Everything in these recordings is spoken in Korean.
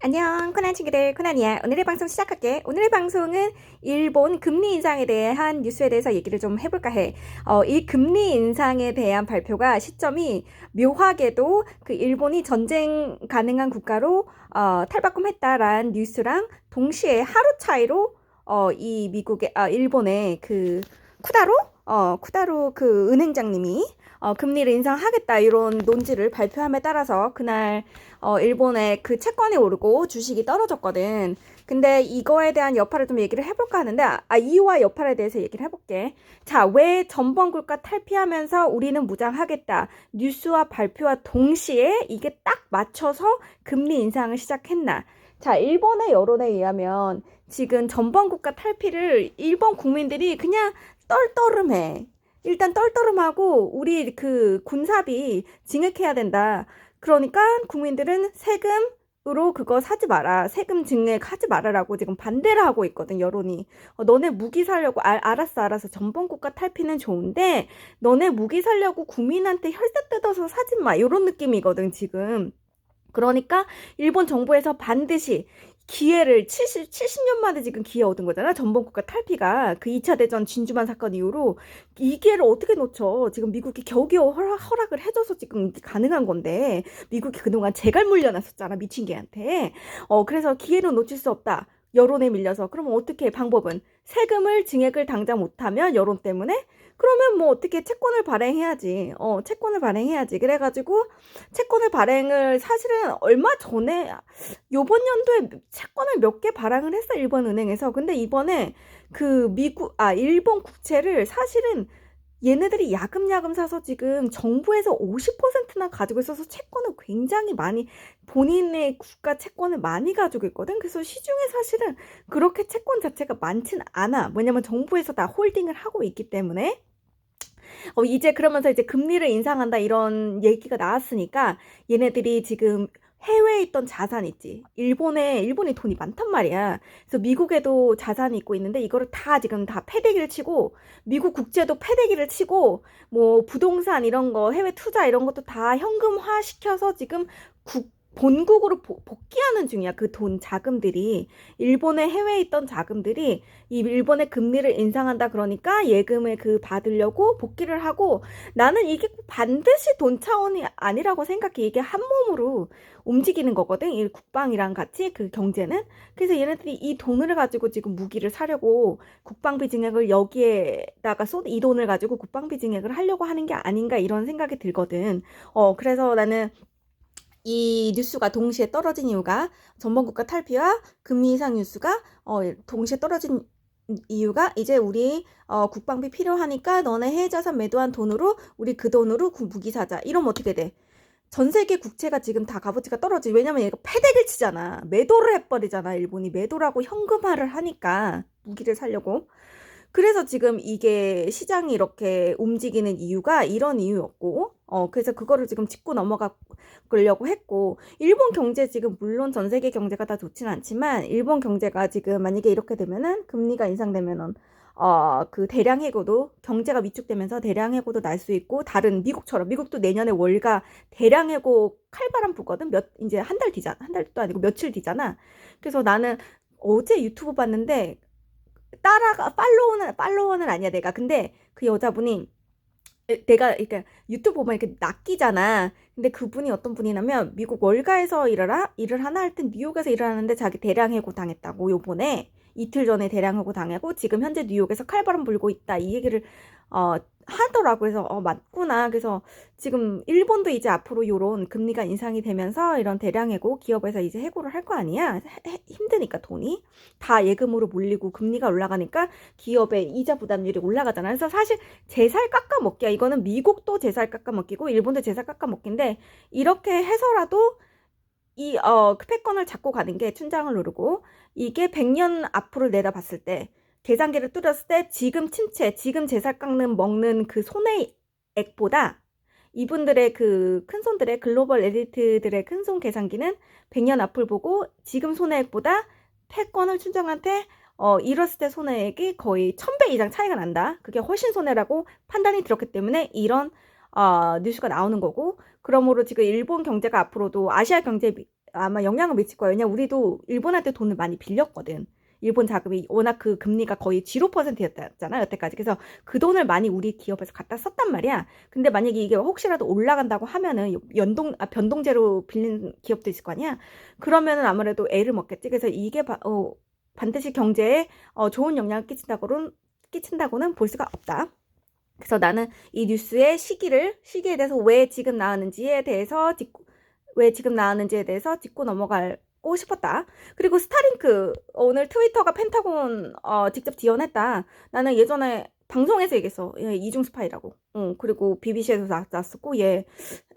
안녕 코난 친구들. 코난이야 오늘의 방송 시작할게. 오늘의 방송은 일본 금리 인상에 대한 뉴스에 대해서 얘기를 좀 해볼까 해이 금리 인상에 대한 발표가 시점이 묘하게도 그 일본이 전쟁 가능한 국가로 어, 탈바꿈했다라는 뉴스랑 동시에 하루 차이로 어, 이 미국의 아 일본의 그 쿠다로 어 쿠다로 그 은행장님이 어, 금리를 인상하겠다 이런 논지를 발표함에 따라서 그날 어, 일본의 그 채권이 오르고 주식이 떨어졌거든. 근데 이거에 대한 여파를 좀 얘기를 해볼까 하는데 아 이유와 여파에 대해서 얘기를 해볼게. 자, 왜 전범국가 탈피하면서 우리는 무장하겠다 뉴스와 발표와 동시에 이게 딱 맞춰서 금리 인상을 시작했나? 자, 일본의 여론에 의하면 지금 전범국가 탈피를 일본 국민들이 그냥 떨떠름해. 일단 떨떠름하고 우리 그 군사비 증액해야 된다. 그러니까 국민들은 세금 으로 그거 사지 마라. 세금 증액 하지 말아라고 지금 반대를 하고 있거든, 여론이. 어, 너네 무기 살려고, 아, 알았어, 알았어. 전범 국가 탈피는 좋은데, 너네 무기 살려고 국민한테 혈세 뜯어서 사지 마. 이런 느낌이거든, 지금. 그러니까 일본 정부에서 반드시 기회를 70, 70년 만에 지금 기회 얻은 거잖아. 전범국가 탈피가 그 2차 대전 진주만 사건 이후로 이 기회를 어떻게 놓쳐. 지금 미국이 겨우겨우 허락, 허락을 해줘서 지금 가능한 건데 미국이 그동안 재갈 물려놨었잖아. 미친 개한테. 어, 그래서 기회를 놓칠 수 없다. 여론에 밀려서. 그러면 어떻게 방법은 세금을 증액을 당장 못하면 여론 때문에 그러면 뭐 어떻게 채권을 발행해야지. 어, 채권을 발행해야지. 그래가지고 채권을 발행을 사실은 얼마 전에 요번 연도에 채권을 몇 개 발행을 했어 일본 은행에서. 근데 이번에 그 미국 아 일본 국채를 사실은 얘네들이 야금야금 사서 지금 정부에서 50%나 가지고 있어서 채권을 굉장히 많이 본인의 국가 채권을 많이 가지고 있거든. 그래서 시중에 사실은 그렇게 채권 자체가 많진 않아. 뭐냐면 정부에서 다 홀딩을 하고 있기 때문에. 어, 이제 그러면서 이제 금리를 인상한다 이런 얘기가 나왔으니까 얘네들이 지금 해외에 있던 자산 있지. 일본에, 일본이 돈이 많단 말이야. 그래서 미국에도 자산이 있고 있는데 이거를 다 지금 다 패대기를 치고 미국 국채도 패대기를 치고 뭐 부동산 이런 거 해외 투자 이런 것도 다 현금화 시켜서 지금 국 본국으로 복귀하는 중이야. 그 돈 자금들이 일본에 해외에 있던 자금들이 이 일본의 금리를 인상한다 그러니까 예금을 그 받으려고 복귀를 하고 나는 이게 반드시 돈 차원이 아니라고 생각해. 이게 한 몸으로 움직이는 거거든. 이 국방이랑 같이 그 경제는. 그래서 얘네들이 이 돈을 가지고 지금 무기를 사려고 국방비 증액을 여기에다가 쏟이 돈을 가지고 국방비 증액을 하려고 하는 게 아닌가 이런 생각이 들거든. 어 그래서 나는 이 뉴스가 동시에 떨어진 이유가 전범국가 탈피와 금리 인상 뉴스가 어, 동시에 떨어진 이유가 이제 우리 어, 국방비 필요하니까 너네 해외 자산 매도한 돈으로 우리 그 돈으로 무기 사자. 이러면 어떻게 돼? 전 세계 국채가 지금 다 값어치가 떨어지. 왜냐면 얘가 패대기를 치잖아. 매도를 해버리잖아. 일본이 매도라고 현금화를 하니까 무기를 살려고. 그래서 지금 이게 시장이 이렇게 움직이는 이유가 이런 이유였고, 어, 그래서 그거를 지금 짚고 넘어가려고 했고, 일본 경제 지금 물론 전 세계 경제가 다 좋진 않지만, 일본 경제가 지금 만약에 이렇게 되면은, 금리가 인상되면은, 어, 그 대량 해고도 경제가 위축되면서 대량 해고도 날 수 있고 다른 미국처럼 미국도 내년에 월가 대량 해고 칼바람 불거든? 몇 이제 한 달 뒤잖아. 한 달도 아니고 며칠 뒤잖아. 그래서 나는 어제 유튜브 봤는데 따라가 팔로워는 팔로워는 아니야 내가. 근데 그 여자분이 내가 그러니까 유튜브 보면 이렇게 낚이잖아. 근데 그분이 어떤 분이냐면 미국 월가에서 일을 하나 할때 뉴욕에서 일을 하는데 자기 대량 해고 당했다고 요번에 이틀 전에 대량 해고 당하고 지금 현재 뉴욕에서 칼바람 불고 있다. 이 얘기를 어 하더라고. 그래서 어 맞구나. 그래서 지금 일본도 이제 앞으로 요런 금리가 인상이 되면서 이런 대량 해고 기업에서 이제 해고를 할 거 아니야? 해, 힘드니까 돈이. 다 예금으로 몰리고 금리가 올라가니까 기업의 이자 부담률이 올라가잖아. 그래서 사실 제살 깎아 먹기야. 이거는 미국도 제살 깎아 먹기고 일본도 제살 깎아 먹기인데 이렇게 해서라도 이 어, 패권을 잡고 가는 게 춘장을 누르고 이게 100년 앞으로 내다봤을 때 계산기를 뚫었을 때 지금 침체, 지금 제살 깎는 먹는 그 손해액보다 이분들의 그 큰손들의 글로벌 에리트들의 큰손 계산기는 100년 앞을 보고 지금 손해액보다 패권을 춘장한테 어, 이뤘을 때 손해액이 거의 1000배 이상 차이가 난다. 그게 훨씬 손해라고 판단이 들었기 때문에 이런 어, 뉴스가 나오는 거고 그러므로 지금 일본 경제가 앞으로도 아시아 경제 아마 영향을 미칠 거예요. 왜냐 우리도 일본한테 돈을 많이 빌렸거든. 일본 자금이 워낙 그 금리가 거의 0%였잖아요, 여태까지. 그래서 그 돈을 많이 우리 기업에서 갖다 썼단 말이야. 근데 만약에 이게 혹시라도 올라간다고 하면은 연동, 아, 변동제로 빌린 기업도 있을 거 아니야? 그러면은 아무래도 애를 먹겠지. 그래서 이게 바, 어, 반드시 경제에 어, 좋은 영향을 끼친다고는, 끼친다고는 볼 수가 없다. 그래서 나는 이 뉴스의 시기를, 시기에 대해서 왜 지금 나왔는지에 대해서 짚고, 왜 지금 나왔는지에 대해서 짚고 넘어가고 싶었다. 그리고 스타링크, 오늘 트위터가 펜타곤 어, 직접 지원했다. 나는 예전에 방송에서 얘기했어. 얘 이중 스파이라고. 응, 그리고 BBC에서 나왔었고, 얘,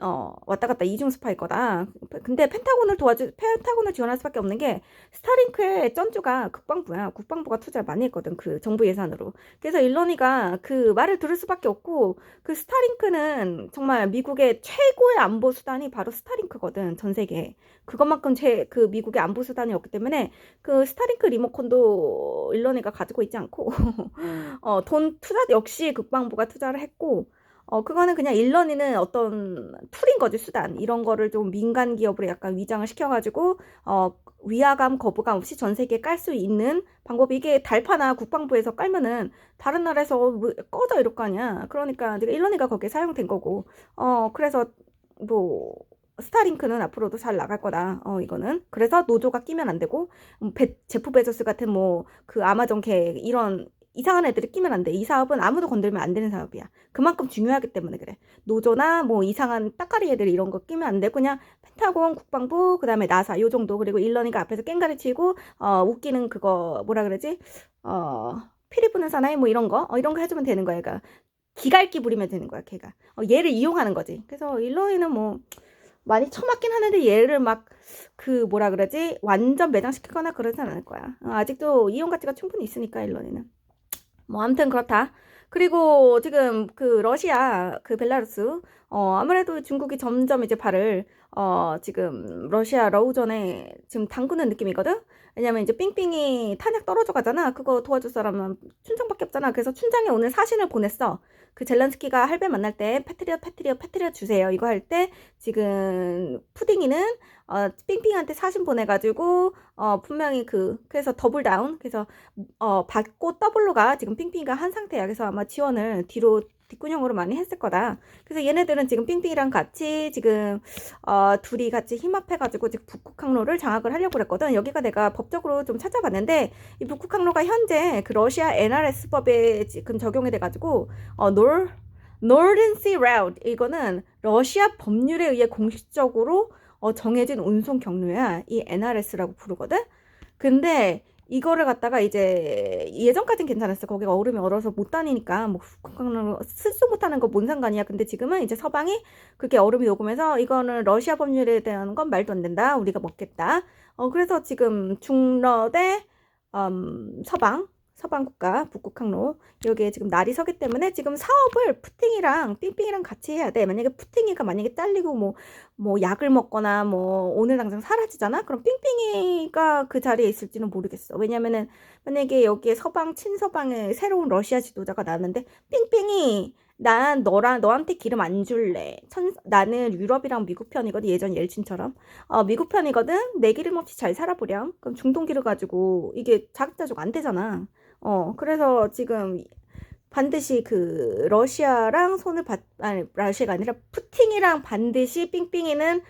어, 왔다 갔다 이중 스파이 거다. 근데 펜타곤을 도와주, 펜타곤을 지원할 수밖에 없는 게, 스타링크의 쩐주가 국방부야. 국방부가 투자를 많이 했거든. 그 정부 예산으로. 그래서 일론이가 그 말을 들을 수밖에 없고, 그 스타링크는 정말 미국의 최고의 안보 수단이 바로 스타링크거든. 전 세계에. 그것만큼 제, 그 미국의 안보 수단이 없기 때문에, 그 스타링크 리모컨도 일론이가 가지고 있지 않고, 어, 돈 투자 역시 국방부가 투자를 했고 어 그거는 그냥 일런이는 어떤 툴인 거지 수단 이런 거를 좀 민간 기업으로 약간 위장을 시켜가지고 어 위화감 거부감 없이 전 세계에 깔 수 있는 방법이 이게 달파나 국방부에서 깔면은 다른 나라에서 뭐 꺼져 이럴 거 아니야 그러니까 일런이가 거기에 사용된 거고 어 그래서 뭐 스타링크는 앞으로도 잘 나갈 거다. 어, 이거는. 그래서 노조가 끼면 안 되고, 음, 베, 제프 베조스 같은 뭐, 그 아마존 개, 이런 이상한 애들이 끼면 안 돼. 이 사업은 아무도 건들면 안 되는 사업이야. 그만큼 중요하기 때문에 그래. 노조나 뭐 이상한 따까리 애들 이런 거 끼면 안 돼. 그냥 펜타곤, 국방부, 그 다음에 나사 요 정도. 그리고 일런이가 앞에서 깽가리 치고 어 웃기는 그거 뭐라 그러지? 어 피리 부는 사나이 뭐 이런 거. 어 이런 거 해주면 되는 거야. 얘가 기갈기 부리면 되는 거야. 걔가. 어, 얘를 이용하는 거지. 그래서 일런이는 뭐 많이 처맞긴 하는데 얘를 막 그 뭐라 그러지 완전 매장시키거나 그러진 않을 거야. 어, 아직도 이용 가치가 충분히 있으니까 일런이는. 뭐 아무튼 그렇다. 그리고 지금 그 러시아 그 벨라루스 어 아무래도 중국이 점점 이제 발을 어 지금 러시아 러우전에 지금 담그는 느낌이거든. 왜냐면 이제 삥삥이 탄약 떨어져 가잖아. 그거 도와줄 사람은 춘장밖에 없잖아. 그래서 춘장에 오늘 사신을 보냈어. 그 젤란스키가 할배 만날 때 패트리엇 패트리엇 패트리엇 주세요. 이거 할 때 지금 푸딩이는 어, 삥삥한테 사신 보내가지고 어, 분명히 그 그래서 더블 다운 그래서 어, 받고 더블로 가 지금 삥삥이가 한 상태야. 그래서 아마 지원을 뒤로 뒷구녕으로 많이 했을 거다. 그래서 얘네들은 지금 삥삥이랑 같이 지금 어, 둘이 같이 힘합해가지고 지금 북극 항로를 장악을 하려고 그랬거든. 여기가 내가 법적으로 좀 찾아봤는데 이 북극 항로가 현재 그 러시아 NRS법에 지금 적용이 돼가지고 어, 놀 Northern Sea Route 이거는 러시아 법률에 의해 공식적으로 어, 정해진 운송 경로야. 이 NRS라고 부르거든. 근데 이거를 갖다가 이제 예전까진 괜찮았어. 거기가 얼음이 얼어서 못 다니니까 뭐 쓸수 못하는 거 뭔 상관이야. 근데 지금은 이제 서방이 그렇게 얼음이 녹으면서 이거는 러시아 법률에 대한 건 말도 안 된다. 우리가 먹겠다. 어 그래서 지금 중러 대 음, 서방 서방 국가 북극 항로 여기에 지금 날이 서기 때문에 지금 사업을 푸팅이랑 삥삥이랑 같이 해야 돼. 만약에 푸팅이가 만약에 잘리고 뭐뭐 뭐 약을 먹거나 뭐 오늘 당장 사라지잖아. 그럼 삥삥이가 그 자리에 있을지는 모르겠어. 왜냐면은 만약에 여기에 서방 친서방의 새로운 러시아 지도자가 나왔는데 삥삥이 난 너랑 너한테 기름 안 줄래. 천, 나는 유럽이랑 미국 편이거든. 예전 옐친처럼. 어, 미국 편이거든. 내 기름 없이 잘 살아보렴. 그럼 중동 기름 가지고 이게 자급자족 안 되잖아. 어, 그래서 지금 반드시 그 러시아랑 손을 받, 아니, 러시아가 아니라 푸팅이랑 반드시 삥삥이는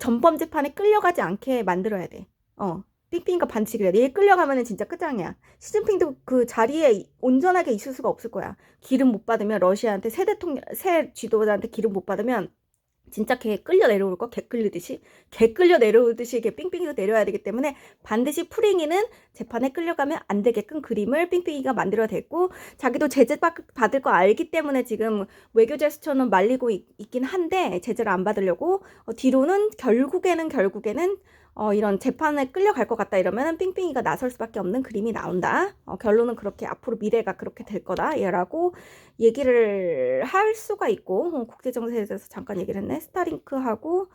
전범 재판에 끌려가지 않게 만들어야 돼. 어. 삥삥이가 반칙이 그래. 얘 끌려가면은 진짜 끝장이야. 시진핑도 그 자리에 온전하게 있을 수가 없을 거야. 기름 못 받으면 러시아한테 새 대통령, 새 지도자한테 기름 못 받으면 진짜 개 끌려 내려올 거, 개 끌리듯이. 개 끌려 내려오듯이 이게 삥삥이도 내려야 되기 때문에 반드시 프링이는 재판에 끌려가면 안 되게끔 그림을 삥삥이가 만들어야 됐고, 자기도 제재 받을 거 알기 때문에 지금 외교 제스처는 말리고 있, 긴 한데, 제재를 안 받으려고, 어, 뒤로는 결국에는 결국에는 어, 이런 재판에 끌려갈 것 같다 이러면 삥삥이가 나설 수밖에 없는 그림이 나온다. 어, 결론은 그렇게 앞으로 미래가 그렇게 될 거다. 얘라고 얘기를 할 수가 있고 어, 국제 정세에 대해서 잠깐 얘기를 했네. 스타링크하고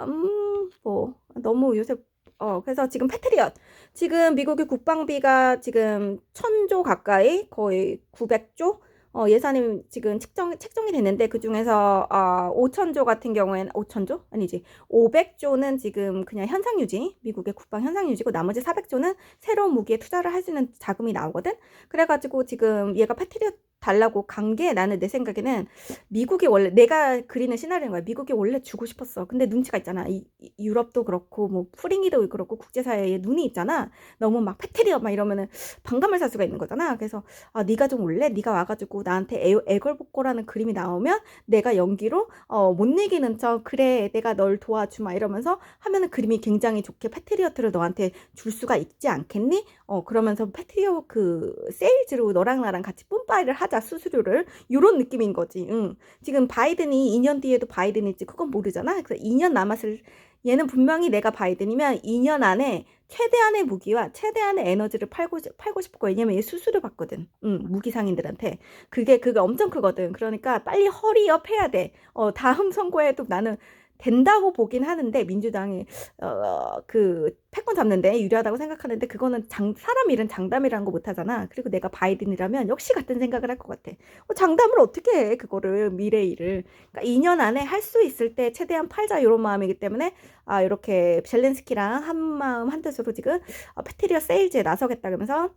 음, 뭐 너무 요새 어, 그래서 지금 패트리엇. 지금 미국의 국방비가 지금 천조 가까이 거의 900조 어, 예산이 지금 책정, 책정이 됐는데 그 중에서 어, 5천조 같은 경우에는 5천조? 아니지 500조는 지금 그냥 현상 유지 미국의 국방 현상 유지고 나머지 400조는 새로운 무기에 투자를 할 수 있는 자금이 나오거든 그래가지고 지금 얘가 패트리엇 달라고 간 게 나는 내 생각에는 미국이 원래 내가 그리는 시나리오인 거야. 미국이 원래 주고 싶었어. 근데 눈치가 있잖아. 이, 이- 유럽도 그렇고 뭐 프링이도 그렇고 국제사회에 눈이 있잖아. 너무 막 패트리어 막 이러면은 반감을 살 수가 있는 거잖아. 그래서 아 네가 좀 올래? 네가 와가지고 나한테 애, 애걸복고라는 그림이 나오면 내가 연기로 어, 못 이기는 척 그래 내가 널 도와주마 이러면서 하면은 그림이 굉장히 좋게 패트리어트를 너한테 줄 수가 있지 않겠니? 어 그러면서 패트리어 그 세일즈로 너랑 나랑 같이 뿜빠이를 하자 수수료를 요런 느낌인 거지. 응. 지금 바이든이 2년 뒤에도 바이든일지 그건 모르잖아. 그래서 2년 남았을 얘는 분명히 내가 바이든이면 2년 안에 최대한의 무기와 최대한의 에너지를 팔고 싶- 팔고 싶을 거야. 왜냐면 얘 수수료 받거든. 응, 무기 상인들한테. 그게 그게 엄청 크거든. 그러니까 빨리 허리업 해야 돼. 어, 다음 선거에도 나는 된다고 보긴 하는데 민주당이 어, 그 패권 잡는데 유리하다고 생각하는데 그거는 장, 사람 일은 장담이라는 거 못하잖아. 그리고 내가 바이든이라면 역시 같은 생각을 할 것 같아. 어, 장담을 어떻게 해 그거를 미래 일을. 그러니까 2년 안에 할 수 있을 때 최대한 팔자 이런 마음이기 때문에 아 이렇게 젤렌스키랑 한 마음 한 뜻으로 지금 어, 패트리어 세일즈에 나서겠다 그러면서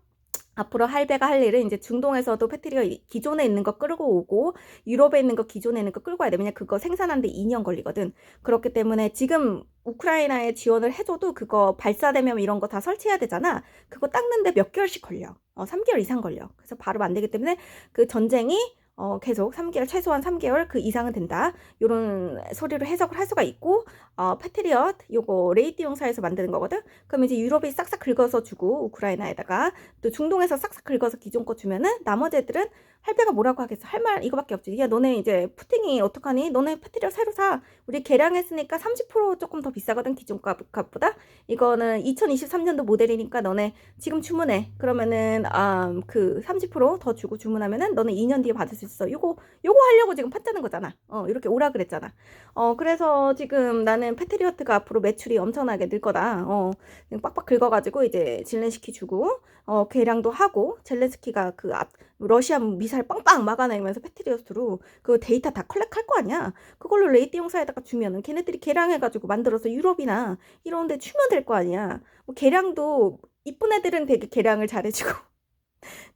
앞으로 할배가 할 일은 이제 중동에서도 패트리어 이- 기존에 있는 거 끌고 오고 유럽에 있는 거 기존에 있는 거 끌고 와야 돼. 왜냐 그거 생산하는데 2년 걸리거든. 그렇기 때문에 지금 우크라이나에 지원을 해줘도 그거 발사되면 이런 거 다 설치해야 되잖아. 그거 닦는데 몇 개월씩 걸려. 어, 3개월 이상 걸려. 그래서 바로 안 되기 때문에 그 전쟁이 어, 계속 3개월, 최소한 3개월 그 이상은 된다. 요런 소리로 해석을 할 수가 있고, 어, 패트리엇, 요거 레이티용사에서 만드는 거거든? 그럼 이제 유럽이 싹싹 긁어서 주고, 우크라이나에다가, 또 중동에서 싹싹 긁어서 기존 거 주면은, 나머지 애들은 할배가 뭐라고 하겠어? 할 말 이거밖에 없지. 야, 너네 이제 푸팅이 어떡하니? 너네 패트리엇 새로 사. 우리 개량했으니까 30% 조금 더 비싸거든, 기존 값, 값보다. 이거는 2023년도 모델이니까 너네 지금 주문해. 그러면은, 음, 그 30%더 주고 주문하면은, 너네 2년 뒤에 받을 수 있어. 요거, 요거 하려고 지금 팠자는 거잖아. 어, 이렇게 오라 그랬잖아. 어, 그래서 지금 나는 패트리어트가 앞으로 매출이 엄청나게 늘 거다. 어, 빡빡 긁어가지고 이제 질렌스키 주고, 어, 개량도 하고, 젤렌스키가 그 앞, 러시아 미 사일 빵빵 막아내면서 패트리어트로 그 데이터 다 컬렉할 거 아니야. 그걸로 레이티 용사에다가 주면은 걔네들이 개량해가지고 만들어서 유럽이나 이런 데 주면 될 거 아니야. 뭐 개량도 이쁜 애들은 되게 개량을 잘해주고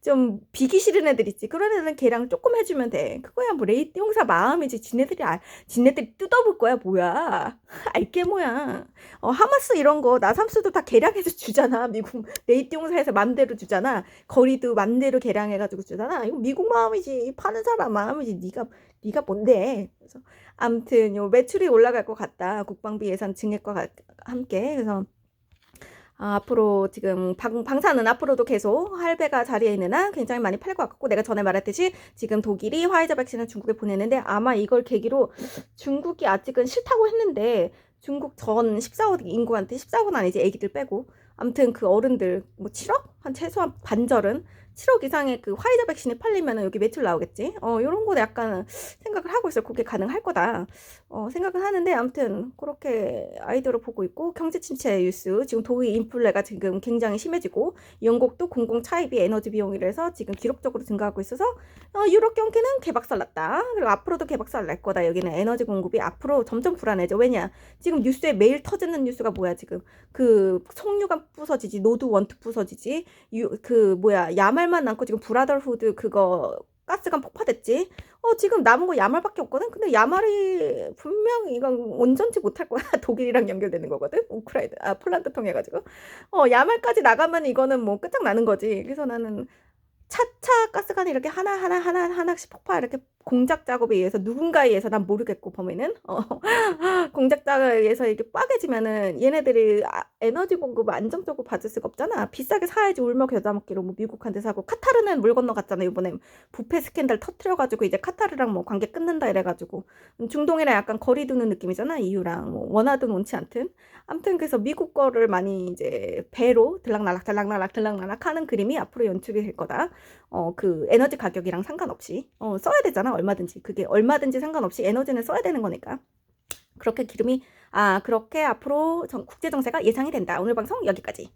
좀 비기 싫은 애들 있지. 그런 애들은 개량 조금 해주면 돼. 그거야 뭐 레이티용사 마음이지. 지네들이 아, 지네들이 뜯어볼 거야 뭐야. 알게 뭐야. 어, 하마스 이런 거 나삼수도 다 개량해서 주잖아. 미국 레이티용사에서 맘대로 주잖아. 거리도 맘대로 개량해가지고 주잖아. 이거 미국 마음이지. 파는 사람 마음이지. 네가 네가 뭔데? 그래서 아무튼 요 매출이 올라갈 것 같다. 국방비 예산 증액과 가- 함께 그래서. 아, 앞으로 지금 방, 방사는 앞으로도 계속 할배가 자리에 있는 한 굉장히 많이 팔 것 같고 내가 전에 말했듯이 지금 독일이 화이자 백신을 중국에 보내는데 아마 이걸 계기로 중국이 아직은 싫다고 했는데 중국 전 14억 인구한테 14억은 아니지 애기들 빼고. 아무튼 그 어른들 뭐 7억? 한 최소한 반절은 7억 이상의 그 화이자 백신이 팔리면은 여기 매출 나오겠지. 어, 요런 거 약간 생각을 하고 있어요. 그게 가능할 거다. 어, 생각은 하는데 아무튼 그렇게 아이디어를 보고 있고 경제 침체 뉴스 지금 독일 인플레가 지금 굉장히 심해지고 영국도 공공 차입이 에너지 비용이라서 지금 기록적으로 증가하고 있어서 어, 유럽 경기는 개박살 났다. 그리고 앞으로도 개박살 날 거다. 여기는 에너지 공급이 앞으로 점점 불안해져. 왜냐? 지금 뉴스에 매일 터지는 뉴스가 뭐야 지금 그 석유가 부서지지 노드 원투 부서지지 유, 그 뭐야 야말 만 남고 지금 브라더후드 그거 가스관 폭파됐지. 어, 지금 남은 거 야말밖에 없거든? 근데 야말이 분명히 이건 온전치 못할 거야. 독일이랑 연결되는 거거든? 우크라이나, 아, 폴란드 통해가지고. 어, 야말까지 나가면 이거는 뭐 끝장나는 거지. 그래서 나는 차차 가스관이 이렇게 하나 하나 하나 하나씩 폭파 이렇게 공작 작업에 의해서 누군가에 의해서 난 모르겠고 범인은? 어, 공작 작업에 의해서 이렇게 빠개지면은 얘네들이 아, 에너지 공급을 안정적으로 받을 수가 없잖아. 비싸게 사야지 울며 겨자 먹기로 뭐 미국한테 사고 카타르는 물 건너갔잖아 이번에. 부패 스캔들 터트려가지고 이제 카타르랑 뭐 관계 끊는다 이래가지고. 중동이랑 약간 거리 두는 느낌이잖아 이유랑. 뭐 원하든 원치 않든. 아무튼 그래서 미국 거를 많이 이제 배로 들락날락 들락날락 들락날락 하는 그림이 앞으로 연출이 될 거다. 어, 그 에너지 가격이랑 상관없이. 어, 써야 되잖아. 얼마든지. 그게 얼마든지 상관없이 에너지는 써야 되는 거니까. 그렇게 기름이 아, 그렇게 앞으로 정, 국제 정세가 예상이 된다. 오늘 방송 여기까지.